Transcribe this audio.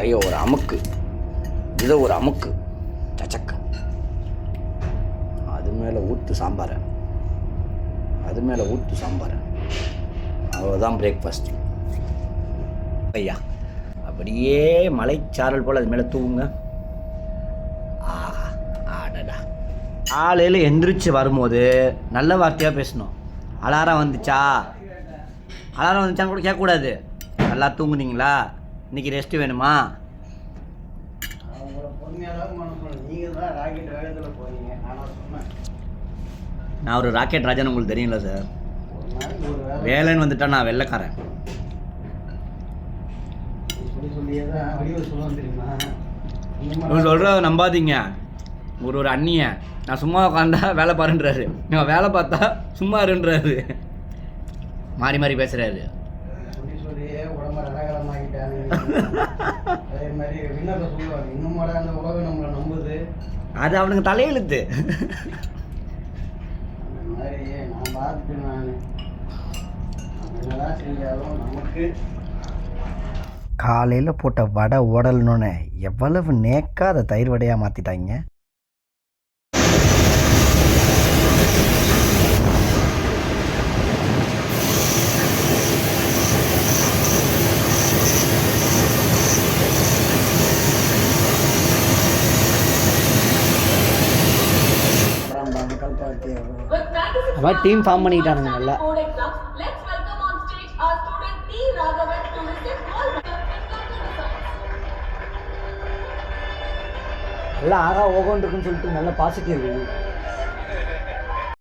வடையை ஒரு அமுக்கு. இதை ஒரு அமுக்கு. சச்சக்க. அது மேலே ஊற்று சாம்பார். அது மேலே ஊற்று சாம்பார். அவ்வளோதான் பிரேக்ஃபாஸ்ட் ஐயா அப்படியே மலைச்சாரல் போல் அது மேலே தூங்குங்க. ஆஹா ஆடடா. காலையில் எந்திரிச்சு வரும்போது நல்ல வார்த்தையாக பேசணும். அலாரம் வந்துச்சா? அலாரம் வந்துச்சான்னு கூட கேட்கக்கூடாது. நல்லா தூங்குனீங்களா? இன்னைக்கு ரெஸ்ட் வேணுமா? நான் ஒரு ராக்கெட் ராஜான்னு உங்களுக்கு தெரியும்ல சார் வேலைன்னு வந்துட்டா நான் வெள்ளைக்காரன். மாதிரி சொல்கிற நம்பாதீங்க. ஒரு ஒரு அண்ணிய. நான் சும்மா உட்காந்தா வேலை பாருன்றாரு. நான் வேலை பார்த்தா சும்மா இருன்றாரு. மாறி மாறி பேசுகிறாரு அதே மாதிரி விண்ணப்ப சொல்லுவாங்க. இன்னும் அந்த உலகம் நம்மளை நம்புது. அது அவனுக்கு தலையெழுத்து. அந்த மாதிரி நான் பார்த்துட்டு நான். நம்ம என்னதான் செஞ்சாலும் நமக்கு. காலையில் போட்ட வடை உடல்னு எவ்வளவு நேக்கா அதை தயிர் வடையாக மாற்றிட்டாங்க அவன் டீம் ஃபார்ம் பண்ணிக்கிட்டானுங்க நல்லா. நல்லா ஆகா ஓகோன்னு இருக்குன்னு சொல்லிட்டு நல்ல பாசிட்டிவ்